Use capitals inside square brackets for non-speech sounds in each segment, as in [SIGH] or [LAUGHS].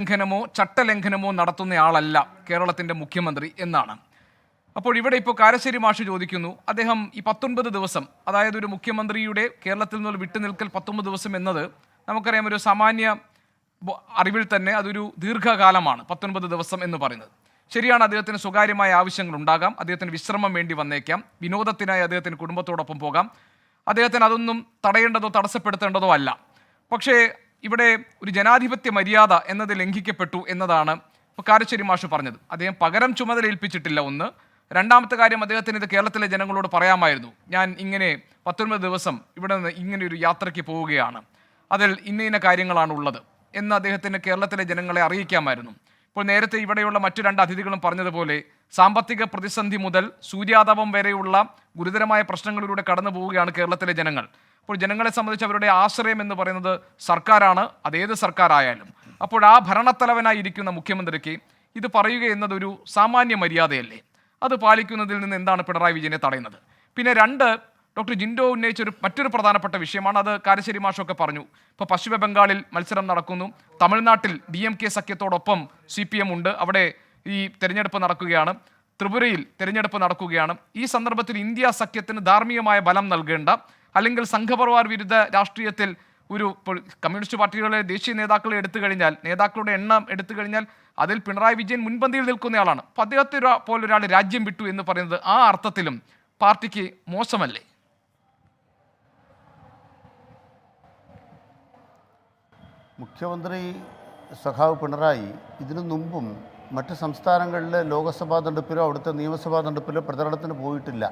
ലംഘനമോ ചട്ടലംഘനമോ നടത്തുന്നയാളല്ല കേരളത്തിന്റെ മുഖ്യമന്ത്രി എന്നാണ്. അപ്പോൾ ഇവിടെ ഇപ്പോൾ കാരശ്ശേരി മാഷ് ചോദിക്കുന്നു അദ്ദേഹം ഈ പത്തൊൻപത് ദിവസം അതായത് ഒരു മുഖ്യമന്ത്രിയുടെ കേരളത്തിൽ നിന്ന് വിട്ടുനിൽക്കൽ പത്തൊമ്പത് ദിവസം എന്നത് നമുക്കറിയാം ഒരു സാമാന്യ അറിവിൽ തന്നെ അതൊരു ദീർഘകാലമാണ് പത്തൊൻപത് ദിവസം എന്ന് പറയുന്നത്. ശരിയാണ് അദ്ദേഹത്തിന് സ്വകാര്യമായ ആവശ്യങ്ങൾ ഉണ്ടാകാം അദ്ദേഹത്തിന് വിശ്രമം വേണ്ടി വന്നേക്കാം വിനോദത്തിനായി അദ്ദേഹത്തിന് കുടുംബത്തോടൊപ്പം പോകാം. അദ്ദേഹത്തിന് അതൊന്നും തടയേണ്ടതോ തടസ്സപ്പെടുത്തേണ്ടതോ അല്ല. പക്ഷേ ഇവിടെ ഒരു ജനാധിപത്യ മര്യാദ എന്നത് ലംഘിക്കപ്പെട്ടു എന്നതാണ് ഇപ്പോൾ കാരശ്ശേരി മാഷ് പറഞ്ഞത്. അദ്ദേഹം പകരം ചുമതല ഏൽപ്പിച്ചിട്ടില്ല ഒന്ന്. രണ്ടാമത്തെ കാര്യം അദ്ദേഹത്തിന് ഇത് കേരളത്തിലെ ജനങ്ങളോട് പറയാമായിരുന്നു. ഞാൻ ഇങ്ങനെ പത്തൊൻപത് ദിവസം ഇവിടെ നിന്ന് ഇങ്ങനെ ഒരു യാത്രയ്ക്ക് പോവുകയാണ്. അതിൽ ഇന്ന ഇന്ന കാര്യങ്ങളാണ് ഉള്ളത് എന്ന് അദ്ദേഹത്തിന് കേരളത്തിലെ ജനങ്ങളെ അറിയിക്കാമായിരുന്നു. ഇപ്പോൾ നേരത്തെ ഇവിടെയുള്ള മറ്റു രണ്ട് അതിഥികളും പറഞ്ഞതുപോലെ സാമ്പത്തിക പ്രതിസന്ധി മുതൽ സൂര്യാതപം വരെയുള്ള ഗുരുതരമായ പ്രശ്നങ്ങളിലൂടെ കടന്നു പോവുകയാണ് കേരളത്തിലെ ജനങ്ങൾ. അപ്പോൾ ജനങ്ങളെ സംബന്ധിച്ച് അവരുടെ ആശ്രയം എന്ന് പറയുന്നത് സർക്കാരാണ്. അതേത് സർക്കാരായാലും. അപ്പോൾ ആ ഭരണത്തലവനായി ഇരിക്കുന്ന മുഖ്യമന്ത്രിക്ക് ഇത് പറയുക എന്നതൊരു സാമാന്യ മര്യാദയല്ലേ? അത് പാലിക്കുന്നതിൽ നിന്ന് എന്താണ് പിണറായി വിജയനെ തടയുന്നത്? പിന്നെ രണ്ട് ഡോക്ടർ ജിൻഡോ ഉന്നയിച്ച ഒരു മറ്റൊരു പ്രധാനപ്പെട്ട വിഷയമാണ്. അത് കാരശ്ശേരി മാഷൊക്കെ പറഞ്ഞു. ഇപ്പോൾ പശ്ചിമ ബംഗാളിൽ മത്സരം നടക്കുന്നു. തമിഴ്നാട്ടിൽ ഡി എം കെ സഖ്യത്തോടൊപ്പം സി പി എം ഉണ്ട്. അവിടെ ഈ തെരഞ്ഞെടുപ്പ് നടക്കുകയാണ്. ത്രിപുരയിൽ തെരഞ്ഞെടുപ്പ് നടക്കുകയാണ്. ഈ സന്ദർഭത്തിൽ ഇന്ത്യ സഖ്യത്തിന് ധാർമ്മികമായ ബലം നൽകേണ്ട അല്ലെങ്കിൽ സംഘപരിവാർ വിരുദ്ധ രാഷ്ട്രീയത്തിൽ ഒരു കമ്മ്യൂണിസ്റ്റ് പാർട്ടികളെ ദേശീയ നേതാക്കളെ എടുത്തു കഴിഞ്ഞാൽ നേതാക്കളുടെ എണ്ണം എടുത്തു കഴിഞ്ഞാൽ അതിൽ പിണറായി വിജയൻ മുൻപന്തിയിൽ നിൽക്കുന്നയാളാണ്. അപ്പോൾ അദ്ദേഹത്തെ പോലൊരാൾ രാജ്യം വിട്ടു എന്ന് പറയുന്നത് ആ അർത്ഥത്തിലും പാർട്ടിക്ക് മോശമല്ലേ? മുഖ്യമന്ത്രി സഖാവ് പിണറായി ഇതിനു മുമ്പും മറ്റ് സംസ്ഥാനങ്ങളിലെ ലോക്സഭാ തെരഞ്ഞെടുപ്പിലോ അവിടുത്തെ നിയമസഭാ തെരഞ്ഞെടുപ്പിലോ പ്രചരണത്തിന് പോയിട്ടില്ല.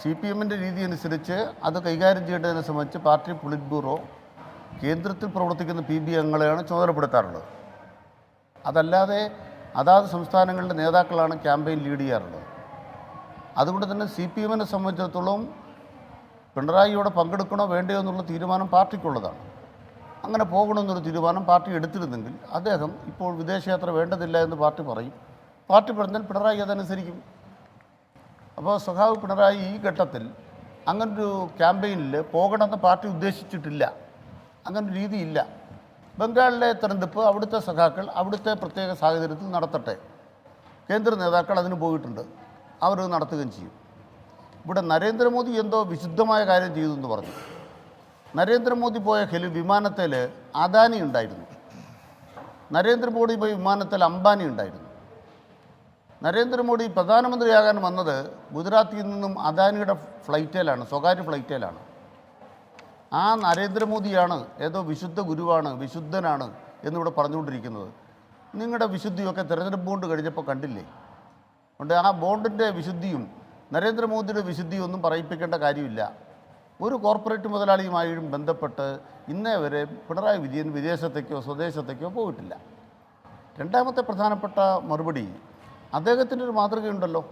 സി പി എമ്മിന്റെ രീതി അനുസരിച്ച് അത് കൈകാര്യം ചെയ്യേണ്ടതിനെ സംബന്ധിച്ച് പാർട്ടി പൊളിറ്റ് ബ്യൂറോ കേന്ദ്രത്തിൽ പ്രവർത്തിക്കുന്ന പി ബി അംഗങ്ങളെയാണ് ചുമതലപ്പെടുത്താറുള്ളത്. അതല്ലാതെ അതാത് സംസ്ഥാനങ്ങളിലെ നേതാക്കളാണ് ക്യാമ്പയിൻ ലീഡ് ചെയ്യാറുള്ളത്. അതുകൊണ്ട് തന്നെ സി പി എമ്മിനെ സംബന്ധിച്ചിടത്തോളം പിണറായിയോടെ പങ്കെടുക്കണോ വേണ്ടയോ എന്നുള്ള തീരുമാനം പാർട്ടിക്കുള്ളതാണ്. അങ്ങനെ പോകണമെന്നൊരു തീരുമാനം പാർട്ടി എടുത്തിരുന്നെങ്കിൽ അദ്ദേഹം ഇപ്പോൾ വിദേശയാത്ര വേണ്ടതില്ല എന്ന് പാർട്ടി പറയും. പാർട്ടി പറഞ്ഞാൽ പിണറായി അതനുസരിക്കും. അപ്പോൾ സഖാവ് പിണറായി ഈ ഘട്ടത്തിൽ അങ്ങനൊരു ക്യാമ്പയിനിൽ പോകണമെന്ന് പാർട്ടി ഉദ്ദേശിച്ചിട്ടില്ല. അങ്ങനൊരു രീതിയില്ല. ബംഗാളിലെ തെരഞ്ഞെടുപ്പ് അവിടുത്തെ സഖാക്കൾ അവിടുത്തെ പ്രത്യേക സാഹചര്യത്തിൽ നടത്തട്ടെ. കേന്ദ്ര നേതാക്കൾ അതിന് പോയിട്ടുണ്ട്. അവർ നടത്തുകയും ചെയ്യും. ഇവിടെ നരേന്ദ്രമോദി എന്തോ വിശുദ്ധമായ കാര്യം ചെയ്തു എന്ന് പറഞ്ഞു. നരേന്ദ്രമോദി പോയ ഹെലി വിമാനത്തിൽ അദാനി ഉണ്ടായിരുന്നു. നരേന്ദ്രമോദി പോയ വിമാനത്തിൽ അംബാനി ഉണ്ടായിരുന്നു. നരേന്ദ്രമോദി പ്രധാനമന്ത്രിയാകാൻ വന്നത് ഗുജറാത്തിൽ നിന്നും അദാനിയുടെ ഫ്ലൈറ്റേലാണ് സ്വകാര്യ ഫ്ലൈറ്റേലാണ്. ആ നരേന്ദ്രമോദിയാണ് ഏതോ വിശുദ്ധ ഗുരുവാണ് വിശുദ്ധനാണ് എന്നിവിടെ പറഞ്ഞുകൊണ്ടിരിക്കുന്നത്. നിങ്ങളുടെ വിശുദ്ധിയൊക്കെ തെരഞ്ഞെടുപ്പ് ബോണ്ട് കഴിഞ്ഞപ്പോൾ കണ്ടില്ലേ? അതുകൊണ്ട് ആ ബോണ്ടിന്റെ വിശുദ്ധിയും നരേന്ദ്രമോദിയുടെ വിശുദ്ധിയും ഒന്നും പറയിപ്പിക്കേണ്ട കാര്യമില്ല. ഒരു കോർപ്പറേറ്റ് മുതലാളിയുമായും ബന്ധപ്പെട്ട് ഇന്നേ വരെ പിണറായി വിജയൻ വിദേശത്തേക്കോ സ്വദേശത്തേക്കോ പോയിട്ടില്ല. രണ്ടാമത്തെ പ്രധാനപ്പെട്ട മറുപടി അദ്ദേഹത്തിന്റെ ഒരു മാതൃകയുണ്ടല്ലോ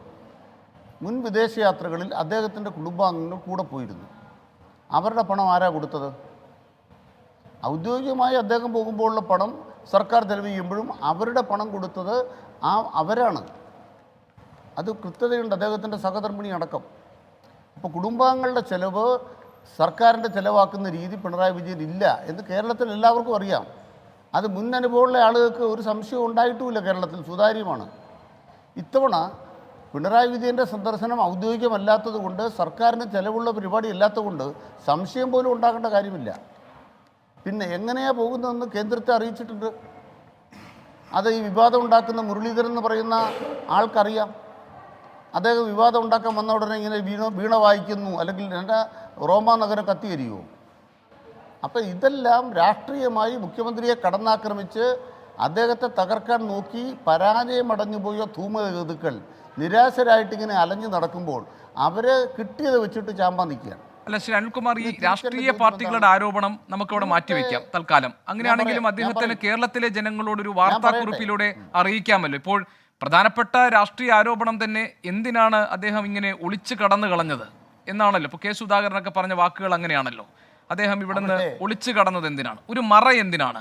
മുൻ വിദേശയാത്രകളിൽ അദ്ദേഹത്തിന്റെ കുടുംബാംഗങ്ങൾ കൂടെ പോയിരുന്നു. അവരുടെ പണം ആരാ കൊടുത്തത്? ഔദ്യോഗികമായി അദ്ദേഹം പോകുമ്പോഴുള്ള പണം സർക്കാർ ചെലവ് അവരുടെ പണം കൊടുത്തത് ആ അവരാണ്. അത് കൃത്യതയുണ്ട് അദ്ദേഹത്തിന്റെ സഹധർമ്മിണി അടക്കം. അപ്പോൾ കുടുംബാംഗങ്ങളുടെ ചെലവ് സർക്കാരിന്റെ ചിലവാക്കുന്ന രീതി പിണറായി വിജയൻ ഇല്ല എന്ന് കേരളത്തിൽ എല്ലാവർക്കും അറിയാം. അത് മുൻ അനുഭവമുള്ള ആളുകൾക്ക് ഒരു സംശയവും ഉണ്ടായിട്ടുമില്ല കേരളത്തിൽ. സുതാര്യമാണ്. ഇത്തവണ പിണറായി വിജയന്റെ സന്ദർശനം ഔദ്യോഗികമല്ലാത്തത് കൊണ്ട് സർക്കാരിന് ചിലവുള്ള പരിപാടി അല്ലാത്തതുകൊണ്ട് സംശയം പോലും ഉണ്ടാകേണ്ട കാര്യമില്ല. പിന്നെ എങ്ങനെയാണ് പോകുന്നതെന്ന് കേന്ദ്രത്തെ അറിയിച്ചിട്ടുണ്ട്. അത് ഈ വിവാദം ഉണ്ടാക്കുന്ന മുരളീധരൻ എന്ന് പറയുന്ന ആൾക്കറിയാം. അദ്ദേഹം വിവാദം ഉണ്ടാക്കാൻ വന്ന ഉടനെ ഇങ്ങനെ വീണ വീണ വായിക്കുന്നു അല്ലെങ്കിൽ എന്റെ റോമാ നഗരം കത്തിയെരിയുമോ അപ്പം ഇതെല്ലാം രാഷ്ട്രീയമായി മുഖ്യമന്ത്രിയെ കടന്നാക്രമിച്ച് അദ്ദേഹത്തെ തകർക്കാൻ നോക്കി പരാജയമടഞ്ഞു പോയ ധൂമഗതുക്കൾ നിരാശരായിട്ടിങ്ങനെ അലഞ്ഞു നടക്കുമ്പോൾ അവരെ കിട്ടിയത് വെച്ചിട്ട് ചാമ്പാ നിൽക്കുകയാണ്. അല്ല ശ്രീ അനിൽകുമാർ ഈ രാഷ്ട്രീയ പാർട്ടികളുടെ ആരോപണം നമുക്കവിടെ മാറ്റിവെക്കാം തൽക്കാലം. അങ്ങനെയാണെങ്കിലും അദ്ദേഹത്തിന് കേരളത്തിലെ ജനങ്ങളോട് ഒരു വാർത്താക്കുറിപ്പിലൂടെ അറിയിക്കാമല്ലോ. ഇപ്പോൾ പ്രധാനപ്പെട്ട രാഷ്ട്രീയ ആരോപണം തന്നെ എന്തിനാണ് അദ്ദേഹം ഇങ്ങനെ ഒളിച്ചു കടന്നു കളഞ്ഞത് എന്നാണല്ലോ. ഇപ്പൊ കെ സുധാകരനൊക്കെ പറഞ്ഞ വാക്കുകൾ അങ്ങനെയാണല്ലോ. അദ്ദേഹം ഇവിടുന്ന് ഒളിച്ചു കടന്നത് എന്തിനാണ്? ഒരു മറ എന്തിനാണ്?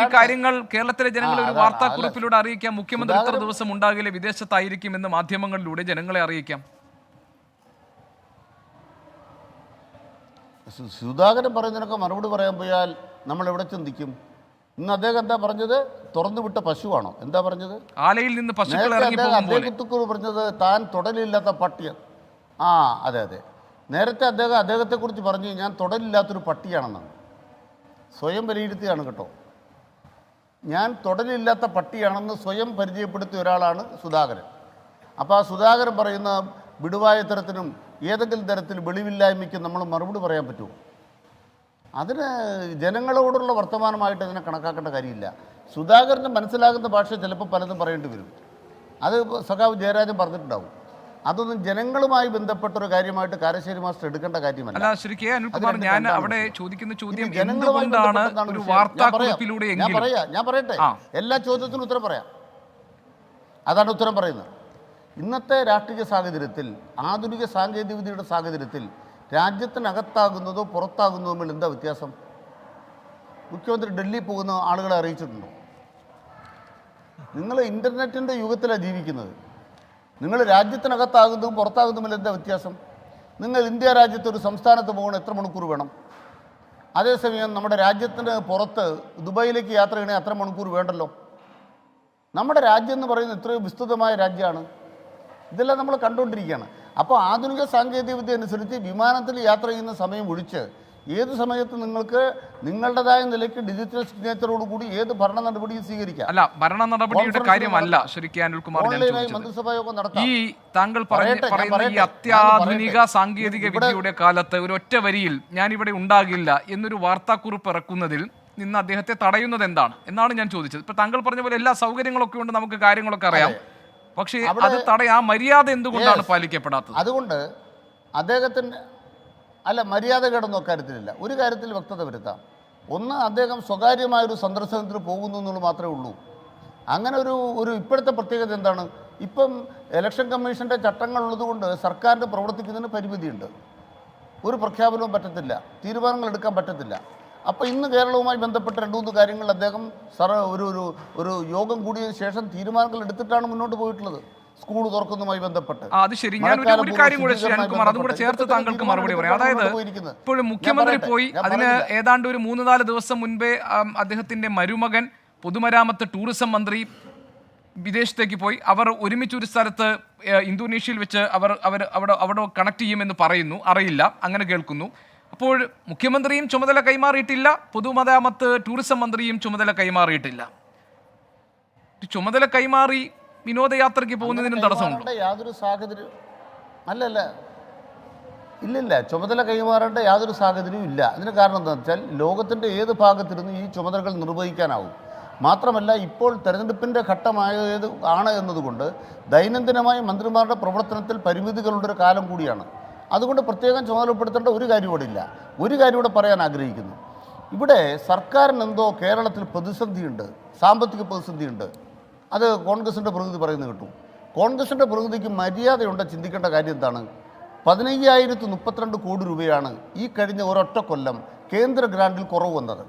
ഈ കാര്യങ്ങൾ കേരളത്തിലെ ജനങ്ങളെ ഒരു. വാർത്താക്കുറിപ്പിലൂടെ അറിയിക്കാം. മുഖ്യമന്ത്രി ഇത്ര ദിവസം ഉണ്ടാകില്ല? വിദേശത്തായിരിക്കും എന്ന് മാധ്യമങ്ങളിലൂടെ ജനങ്ങളെ അറിയിക്കാം. സുധാകരൻ പറയുന്നതിനൊക്കെ മറുപടി പറയാൻ പോയാൽ നമ്മൾ എവിടെ ചിന്തിക്കും? ഇന്ന് അദ്ദേഹം എന്താ പറഞ്ഞത്? തുറന്നു വിട്ട പശുവാണോ? എന്താ പറഞ്ഞത്? ആലയിൽ നിന്ന് പശുക്കൾ നേരത്തെ ഇറങ്ങി അദ്ദേഹം പോലെ അദ്ദേഹത്തെക്കുറിച്ച് പറഞ്ഞത് താൻ തുടലില്ലാത്ത പട്ടിയ ആ അതെ അതെ. നേരത്തെ അദ്ദേഹം അദ്ദേഹത്തെക്കുറിച്ച് പറഞ്ഞു ഞാൻ തുടലില്ലാത്തൊരു പട്ടിയാണെന്നാണ്. സ്വയം വിലയിരുത്തുകയാണ് കേട്ടോ. ഞാൻ തുടലില്ലാത്ത പട്ടിയാണെന്ന് സ്വയം പരിചയപ്പെടുത്തിയ ഒരാളാണ് സുധാകരൻ. അപ്പോൾ ആ സുധാകരൻ പറയുന്ന വിടുവായ തരത്തിനും ഏതെങ്കിലും തരത്തിൽ വെളിവില്ലായ്മയ്ക്കും നമ്മൾ മറുപടി പറയാൻ പറ്റുമോ? അതിന് ജനങ്ങളോടുള്ള വർത്തമാനമായിട്ട് അതിനെ കണക്കാക്കേണ്ട കാര്യമില്ല. സുധാകരന് മനസ്സിലാകുന്ന ഭാഷ ചിലപ്പോൾ പലതും പറയേണ്ടി വരും. അത് സഖാവ് ജയരാജൻ പറഞ്ഞിട്ടുണ്ടാവും. അതൊന്നും ജനങ്ങളുമായി ബന്ധപ്പെട്ട ഒരു കാര്യമായിട്ട് കാരശ്ശേരി മാസ്റ്റർ എടുക്കേണ്ട കാര്യമല്ല. അല്ല അനിൽകുമാർ ഞാൻ അവിടെ ചോദിക്കുന്ന ചോദ്യം എന്തുകൊണ്ടാണ് ഒരു. ഞാൻ വാർത്താക്കുറിപ്പിലൂടെ ഞാൻ എങ്കിലും? ഞാൻ പറയട്ടെ. എല്ലാ ചോദ്യത്തിനും ഉത്തരം പറയാം. അതാണ് ഉത്തരം പറയുന്നത്. ഇന്നത്തെ രാഷ്ട്രീയ സാഹചര്യത്തിൽ ആധുനിക സാങ്കേതികവിദ്യയുടെ സാഹചര്യത്തിൽ രാജ്യത്തിനകത്താകുന്നതോ പുറത്താകുന്നതോ തമ്മിൽ എന്താ വ്യത്യാസം? മുഖ്യമന്ത്രി ഡൽഹി പോകുന്ന ആളുകളെ അറിയിച്ചിട്ടുണ്ടോ? നിങ്ങൾ ഇന്റർനെറ്റിന്റെ യുഗത്തിലാണ് ജീവിക്കുന്നത്. നിങ്ങൾ രാജ്യത്തിനകത്താകുന്നതും പുറത്താകുന്നതുമില്ല എന്താ വ്യത്യാസം? നിങ്ങൾ ഇന്ത്യ രാജ്യത്ത് ഒരു സംസ്ഥാനത്ത് പോകണം എത്ര മണിക്കൂർ വേണം? അതേസമയം നമ്മുടെ രാജ്യത്തിന് പുറത്ത് ദുബായിലേക്ക് യാത്ര ചെയ്യണേ അത്ര മണിക്കൂർ വേണ്ടല്ലോ. നമ്മുടെ രാജ്യം എന്ന് പറയുന്നത് ഇത്രയും വിസ്തൃതമായ രാജ്യമാണ്. ഇതെല്ലാം നമ്മൾ കണ്ടുകൊണ്ടിരിക്കുകയാണ്. അപ്പോൾ ആധുനിക സാങ്കേതികവിദ്യ അനുസരിച്ച് വിമാനത്തിൽ യാത്ര ചെയ്യുന്ന സമയം ഒഴിച്ച് ഏത് സമയത്ത് നിങ്ങൾക്ക് നിങ്ങളുടേതായ നിലയ്ക്ക് ഡിജിറ്റൽ സിഗ്നേച്ചറോട് കൂടി ഏത് ഭരണ നടപടിയും സ്വീകരിക്കാം? അല്ല ഭരണ നടപടിയുടെ കാര്യമല്ല ശരിക്കും അനിൽകുമാർ ഈ താങ്കൾ പറയുന്ന ഈ അത്യാധുനിക സാങ്കേതിക വിദ്യയുടെ കാലത്ത് ഒരു ഒറ്റ വരിയിൽ ഞാനിവിടെ ഇവിടെ ഉണ്ടാകില്ല എന്നൊരു വാർത്താക്കുറിപ്പ് ഇറക്കുന്നതിൽ നിന്ന് അദ്ദേഹത്തെ തടയുന്നത് എന്താണ് എന്നാണ് ഞാൻ ചോദിച്ചത്. ഇപ്പൊ താങ്കൾ പറഞ്ഞ പോലെ എല്ലാ സൗകര്യങ്ങളൊക്കെ ഉണ്ട് നമുക്ക് കാര്യങ്ങളൊക്കെ അറിയാം. പക്ഷേ അത് തടയാ മര്യാദ എന്തുകൊണ്ടാണ്. പാലിക്കപ്പെടാത്തത്? അതുകൊണ്ട് അദ്ദേഹത്തിന്റെ അല്ല മര്യാദ കേടൊന്നും അക്കാര്യത്തിലില്ല ഒരു കാര്യത്തിൽ വ്യക്തത വരുത്താം. ഒന്ന് അദ്ദേഹം സ്വകാര്യമായൊരു സന്ദർശനത്തിന് പോകുന്നു എന്നുള്ളത് മാത്രമേ ഉള്ളൂ. അങ്ങനെ ഒരു ഒരു ഇപ്പോഴത്തെ പ്രത്യേകത എന്താണ്? ഇപ്പം ഇലക്ഷൻ കമ്മീഷന്റെ ചട്ടങ്ങൾ ഉള്ളതുകൊണ്ട് സർക്കാരിന്റെ പ്രവർത്തിക്കുന്നതിന് പരിമിതിയുണ്ട്. ഒരു പ്രഖ്യാപനവും പറ്റത്തില്ല. തീരുമാനങ്ങൾ എടുക്കാൻ പറ്റത്തില്ല. അപ്പോൾ ഇന്ന് കേരളവുമായി ബന്ധപ്പെട്ട രണ്ട് മൂന്ന് കാര്യങ്ങൾ അദ്ദേഹം സർ ഒരു ഒരു ഒരു യോഗം കൂടിയതിന് ശേഷം തീരുമാനങ്ങൾ എടുത്തിട്ടാണ് മുന്നോട്ട് പോയിട്ടുള്ളത്. സ്കൂൾ തുറക്കുന്നതുമായി ബന്ധപ്പെട്ട്. അത് ശരി. ഞാൻ ഒരു കാര്യം കൂടെ അതും കൂടെ ചേർത്ത് താങ്കൾക്ക് മറുപടി പറയാം. അതായത് ഇപ്പോൾ ഇപ്പോഴും മുഖ്യമന്ത്രി പോയി അതിന് ഏതാണ്ട് ഒരു മൂന്ന് നാല് ദിവസം മുൻപേ അദ്ദേഹത്തിന്റെ മരുമകൻ പൊതുമരാമത്ത് ടൂറിസം മന്ത്രി വിദേശത്തേക്ക് പോയി. അവർ ഒരുമിച്ച് ഒരു സ്ഥലത്ത് ഇന്തോനേഷ്യയിൽ വെച്ച് അവർ അവർ അവിടെ അവിടെ കണക്ട് ചെയ്യുമെന്ന് പറയുന്നു. അറിയില്ല. അങ്ങനെ കേൾക്കുന്നു. അപ്പോൾ മുഖ്യമന്ത്രിയും ചുമതല കൈമാറിയിട്ടില്ല. പൊതുമരാമത്ത് ടൂറിസം മന്ത്രിയും ചുമതല കൈമാറിയിട്ടില്ല. ചുമതല കൈമാറി വിനോദയാത്രയ്ക്ക് പോകുന്നതിനും തടസ്സമുണ്ട്? യാതൊരു സാഹചര്യം അല്ലല്ല. ഇല്ലില്ല. ചുമതല കൈമാറേണ്ട യാതൊരു സാഹചര്യവും ഇല്ല. അതിന് കാരണം എന്താണെന്ന് വെച്ചാൽ ലോകത്തിന്റെ ഏത് ഭാഗത്തിരുന്ന് ഈ ചുമതലകൾ നിർവഹിക്കാനാവും. മാത്രമല്ല ഇപ്പോൾ തെരഞ്ഞെടുപ്പിന്റെ ഘട്ടമായത് ആണ് എന്നതുകൊണ്ട് ദൈനംദിനമായി മന്ത്രിമാരുടെ പ്രവർത്തനത്തിൽ പരിമിതികളുള്ളൊരു കാലം കൂടിയാണ്. അതുകൊണ്ട് പ്രത്യേകം ചുമതലപ്പെടുത്തേണ്ട ഒരു കാര്യം ഇവിടെ ഇല്ല. ഒരു കാര്യം ഇവിടെ പറയാൻ ആഗ്രഹിക്കുന്നു. ഇവിടെ സർക്കാരിന് എന്തോ കേരളത്തിൽ പ്രതിസന്ധിയുണ്ട് സാമ്പത്തിക പ്രതിസന്ധിയുണ്ട്. അത് കോൺഗ്രസിന്റെ പ്രതിനിധി പറയുന്നത് കിട്ടും. കോൺഗ്രസിന്റെ പ്രതിനിധിക്ക് മര്യാദയുണ്ട് ചിന്തിക്കേണ്ട കാര്യം എന്താണ്? പതിനയ്യായിരത്തി മുപ്പത്തിരണ്ട് കോടി രൂപയാണ് ഈ കഴിഞ്ഞ ഒരൊറ്റ കൊല്ലം കേന്ദ്ര ഗ്രാൻഡിൽ കുറവ് വന്നത്.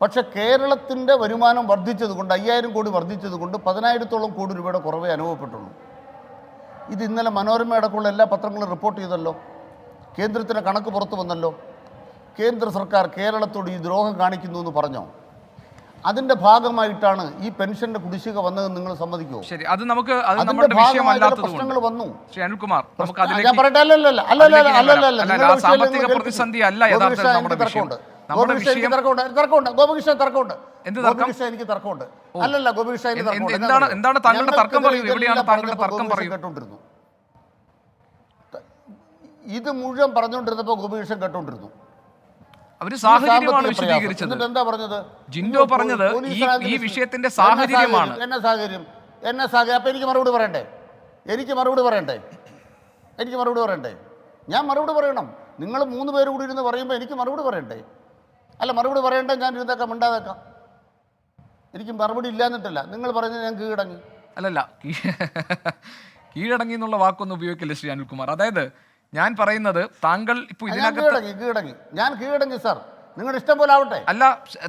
പക്ഷേ കേരളത്തിന്റെ വരുമാനം വർദ്ധിച്ചതുകൊണ്ട് അയ്യായിരം കോടി വർദ്ധിച്ചതുകൊണ്ട് പതിനായിരത്തോളം കോടി രൂപയുടെ കുറവേ അനുഭവപ്പെട്ടുള്ളൂ. ഇത് ഇന്നലെ മനോരമ അടക്കമുള്ള എല്ലാ പത്രങ്ങളും റിപ്പോർട്ട് ചെയ്തല്ലോ. കേന്ദ്രത്തിന്റെ കണക്ക് പുറത്തു വന്നല്ലോ. കേന്ദ്ര സർക്കാർ കേരളത്തോട് ഈ ദ്രോഹം കാണിക്കുന്നു എന്ന് പറഞ്ഞോ? അതിന്റെ ഭാഗമായിട്ടാണ് ഈ പെൻഷന്റെ കുടിശ്ശിക വന്നത് നിങ്ങൾ സമ്മതിക്കുമോ ശരി അത് നമുക്ക് അത് അതിന്റെ പ്രശ്നങ്ങൾ വന്നു. ശ്രീ അനിൽകുമാർ നമുക്ക് ഞാൻ പറയട്ടെ അല്ലല്ല അല്ലല്ല അല്ലല്ല സാമ്പത്തിക പ്രതിസന്ധി അല്ല യഥാർത്ഥത്തിൽ ഗോപികൃഷ്ണ, നമ്മുടെ എനിക്ക് വിഷയം. തർക്കമുണ്ട്. ഗോപികൃഷ്ണ, തർക്കമുണ്ട് തർക്കമുണ്ട്. ഗോപികൃഷ്ണ തർക്കമുണ്ട് ഗോപികൃഷ്ണ എനിക്ക് തർക്കമുണ്ട്. അല്ലല്ല ഗോപികൃഷ്ണ എനിക്ക് തർക്കമുണ്ട്. എന്താണ്- എന്താണ് താങ്കളുടെ തർക്കം പറയൂ. എവിടെയാണ് താങ്കളുടെ തർക്കം ഗോപികൃഷ്ണൻ പറയൂ. കേട്ടോണ്ടിരുന്നു. ഇത് മുഴുവൻ പറഞ്ഞുകൊണ്ടിരുന്നപ്പോൾ ഗോപികൃഷ്ണൻ കേട്ടോണ്ടിരുന്നു. അവർ സാഹചര്യമാണ് വിശദീകരിച്ചത്. എന്താ പറഞ്ഞത്? ജിൻഡോ പറഞ്ഞത് ഈ- വിഷയത്തിന്റെ സാഹചര്യമാണ്. എന്നെ സാഹചര്യം. എന്നെ സാഹചര്യം അപ്പൊ എനിക്ക് മറുപടി പറയണ്ടേ? എനിക്ക് മറുപടി പറയണ്ടേ? എനിക്ക് മറുപടി പറയണ്ടേ? ഞാൻ മറുപടി പറയണം. നിങ്ങൾ മൂന്ന് പേര് കൂടി ഇരുന്ന് പറയുമ്പോൾ എനിക്ക് മറുപടി പറയണ്ടേ? അല്ല മറുപടി പറയണ്ടേ? ഞാൻ ഇരുന്നേക്കാം മിണ്ടാതേക്കാം. എനിക്ക് മറുപടി ഇല്ലാന്നിട്ടല്ല നിങ്ങൾ പറഞ്ഞത് ഞാൻ കീഴടങ്ങി. അല്ലല്ല [LAUGHS] കീഴടങ്ങി എന്നുള്ള വാക്കൊന്നും ഉപയോഗിക്കില്ല ശ്രീ അനിൽകുമാർ. അതായത് ഞാൻ പറയുന്നത് താങ്കൾ ഇപ്പൊ ഞാൻ ഇതിനകത്ത് കീഴടങ്ങി കീഴടങ്ങി. ഞാൻ കീഴടങ്ങി സാർ. നിങ്ങളുടെ ഇഷ്ടം പോലെ ആവട്ടെ. അല്ല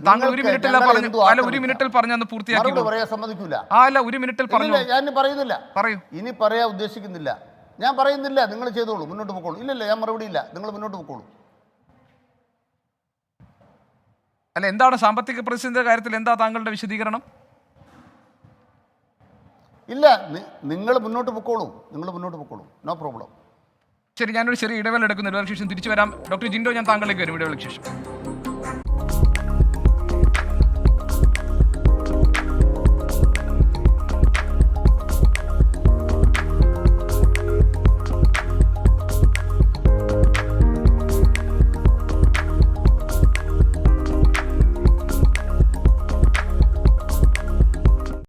താങ്കൾ ഒരു നിങ്ങൾക്ക് ഞങ്ങളെ പറഞ്ഞു എന്തും അല്ല ഒരു മിനിറ്റിൽ മിനിറ്റിൽ പറഞ്ഞന്ന് പൂർത്തിയാക്കി പറയാൻ സമ്മതിക്കൂല. ആ അല്ല ഒരു മിനിറ്റിൽ പറഞ്ഞു ഇല്ല ഞാൻ ഇനി പറയുന്നില്ല. പറയൂ. ഇനി പറയാൻ ഉദ്ദേശിക്കുന്നില്ല. ഞാൻ പറയുന്നില്ല നിങ്ങൾ ചെയ്തോളൂ മുന്നോട്ട് പോക്കോളൂ. ഇല്ലല്ല ഞാൻ മറുപടി ഇല്ല നിങ്ങൾ മുന്നോട്ട് പോക്കോളൂ. അല്ല എന്താണ് സാമ്പത്തിക പ്രതിസന്ധിയുടെ കാര്യത്തിൽ എന്താ താങ്കളുടെ വിശദീകരണം? ഇല്ല നിങ്ങൾ മുന്നോട്ട് പൊക്കോളൂ നിങ്ങൾ മുന്നോട്ട് പൊക്കോളൂ. നോ പ്രോബ്ലം ശരി ഞാനൊരു ചെറിയ ഇടവേള എടുക്കുന്നു. ഇടവേളയ്ക്ക് ശേഷം തിരിച്ചു വരാം. ഡോക്ടർ ജിൻഡോ ഞാൻ താങ്കളിലേക്ക് വരും. ഇടവേളയ്ക്ക് ശേഷം.